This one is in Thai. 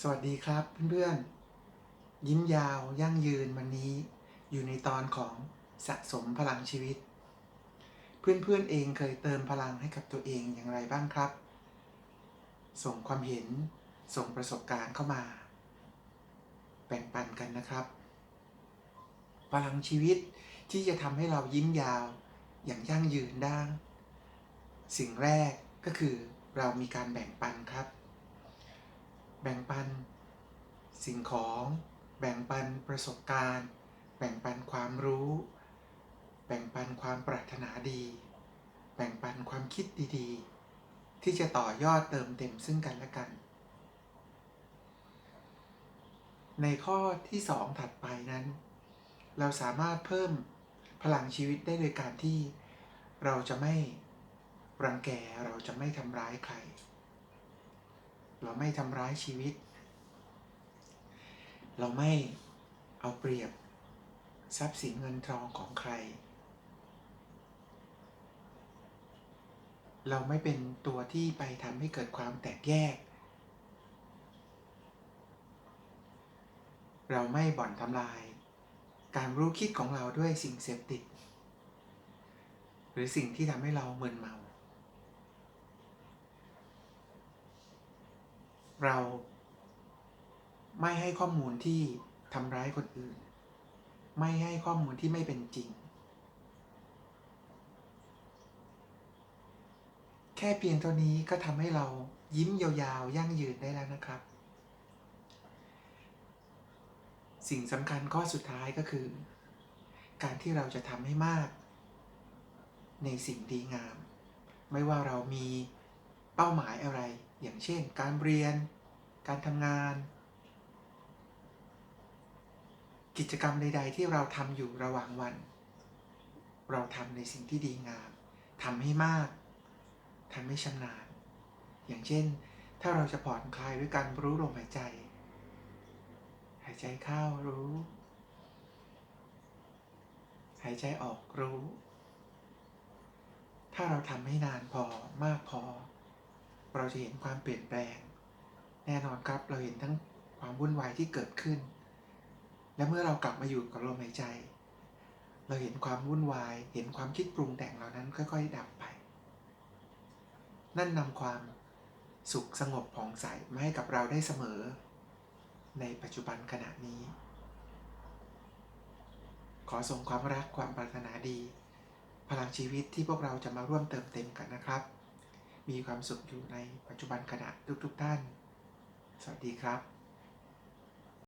สวัสดีครับเพื่อนๆ ยิ้มยาวยั่งยืนวันนี้ อยู่ในตอนของสะสมพลังชีวิต เพื่อนๆเองเคยเติมพลังให้กับตัวเองอย่างไรบ้างครับ ส่งความเห็นส่งประสบการณ์เข้ามา แบ่งปันกันนะครับ พลังชีวิตที่จะทำให้เรายิ้มยาวอย่างยั่งยืนได้ สิ่งแรกก็คือเรามีการแบ่งปันครับ แบ่งปัน สิ่งของ แบ่งปันประสบการณ์ แบ่งปันความรู้ แบ่งปันความปรารถนาดี แบ่งปันความคิดดีๆ ที่จะต่อยอดเติมเต็มซึ่งกันและกัน ในข้อที่ 2 ถัดไปนั้น เราสามารถเพิ่มพลังชีวิตได้โดยการที่เราจะไม่รังแกเราจะไม่ทำร้ายใคร เราไม่ทำร้ายชีวิต เราไม่เอาเปรียบทรัพย์สินเงินทองของใคร เราไม่เป็นตัวที่ไปทำให้เกิดความแตกแยก เราไม่บ่อนทำลาย การรู้คิดของเราด้วยสิ่งเสพติด หรือสิ่งที่ทำให้เราเมินเมา เราไม่ให้ข้อมูลที่ทำร้ายคนอื่น ไม่ให้ข้อมูลที่ไม่เป็นจริง แค่เพียงเท่านี้ก็ทำให้เรายิ้มยาวๆ ยั่งยืนได้แล้วนะครับ สิ่งสำคัญข้อสุดท้ายก็คือ การที่เราจะทำให้มาก ในสิ่งดีงาม ไม่ว่าเรามี เป้าหมายอะไร อย่างเช่น การเรียน การทำงาน กิจกรรมใด ๆ ที่เราทำอยู่ระหว่างวัน เราทำในสิ่งที่ดีงามทำให้มากทำให้ชำนาญ อย่างเช่น ถ้าเราจะผ่อนคลายด้วยการรู้ลมหายใจ หายใจเข้ารู้ หายใจออกรู้ ถ้าเราทำให้นานพอมากพอ เราจะเห็นความเปลี่ยนแปลง แน่นอนครับเราเห็นทั้งความวุ่นวายที่เกิดขึ้น และเมื่อเรากลับมาอยู่กับลมหายใจ เราเห็นความวุ่นวาย เห็นความคิดปรุงแต่งเหล่านั้นค่อยๆ ดับไป นั่นนำความสุขสงบผ่องใสมาให้กับเราได้เสมอ ในปัจจุบันขณะนี้ ขอส่งความรักความปรารถนาดี พลังชีวิตที่พวกเราจะมาร่วมเติมเต็มกันนะครับ มีความสุขอยู่ในปัจจุบันขณะทุกๆท่าน สวัสดีครับ